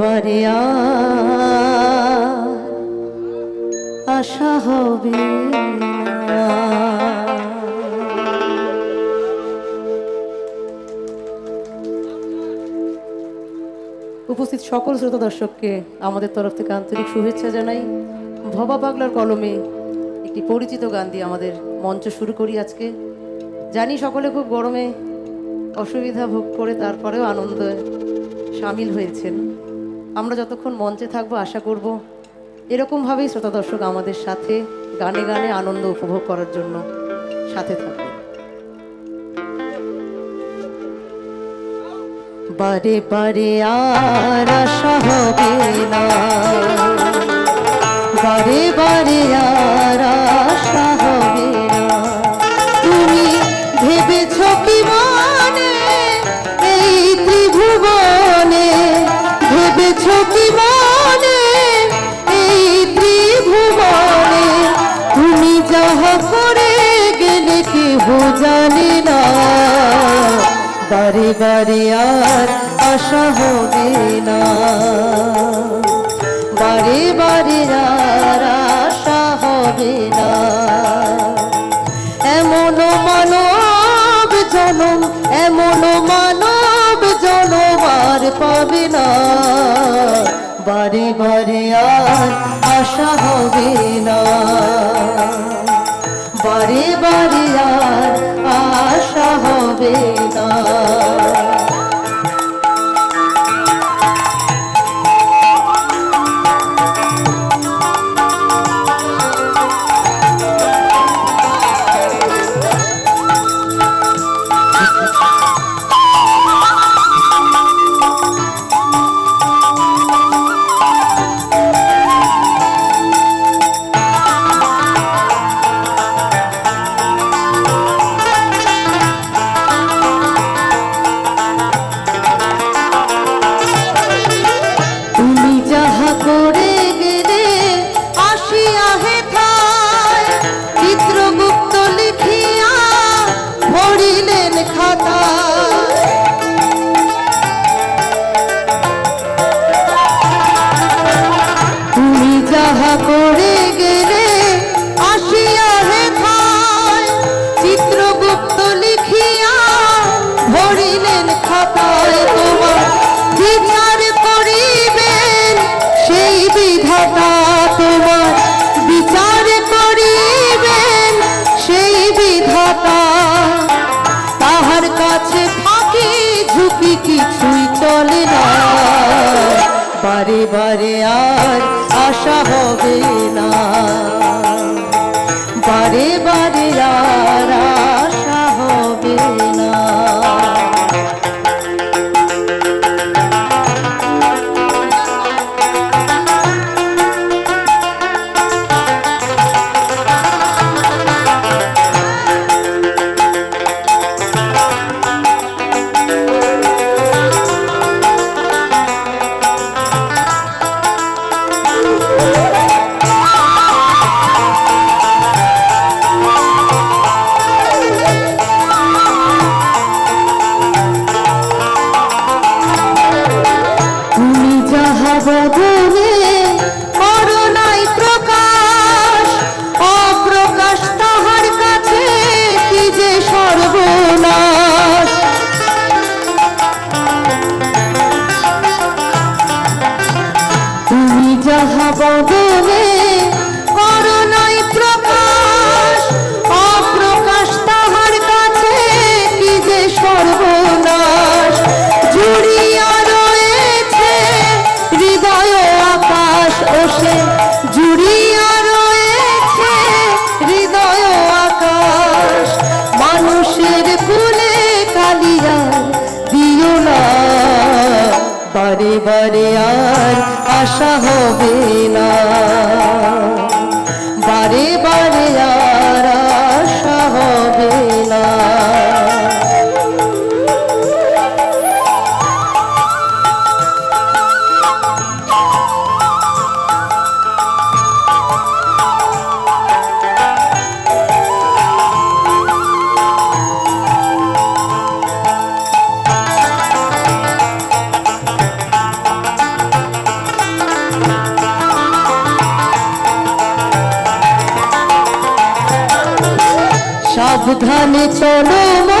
বারে বারে আশা হবে উপস্থিত সকল শ্রোতা দর্শককে আমাদের তরফ থেকে আন্তরিক শুভেচ্ছা জানাই। ভবা পাগলার কলমে একটি পরিচিত গান দিয়ে আমাদের মঞ্চ শুরু করি আজকে। জানি সকলে খুব গরমে অসুবিধা ভোগ করে, তারপরেও আনন্দ সামিল হয়েছেন। আমরা যতক্ষণ মঞ্চে থাকব, আশা করব এরকমভাবেই শ্রোতা দর্শক আমাদের সাথে গানে গানে আনন্দ উপভোগ করার জন্য সাথে থাকবে। বারে বারে আর আশা হবে না। বারে বারে আর আশা হবে না। তুমি ভেবেছ কি মানে এই ত্রিভুবনে তুমি করে গেলে না। বারে বারে আর আশা হবে না। বারে বারে আর আশা হবে না। বারে বারে আর কথা বারে বারে আর আশা হবে না। বারে আর আশা হবে না। সাবধানে চলো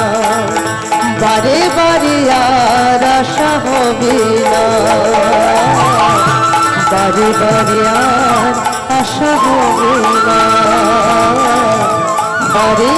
বারে আর আশা হবে না। বাড়ি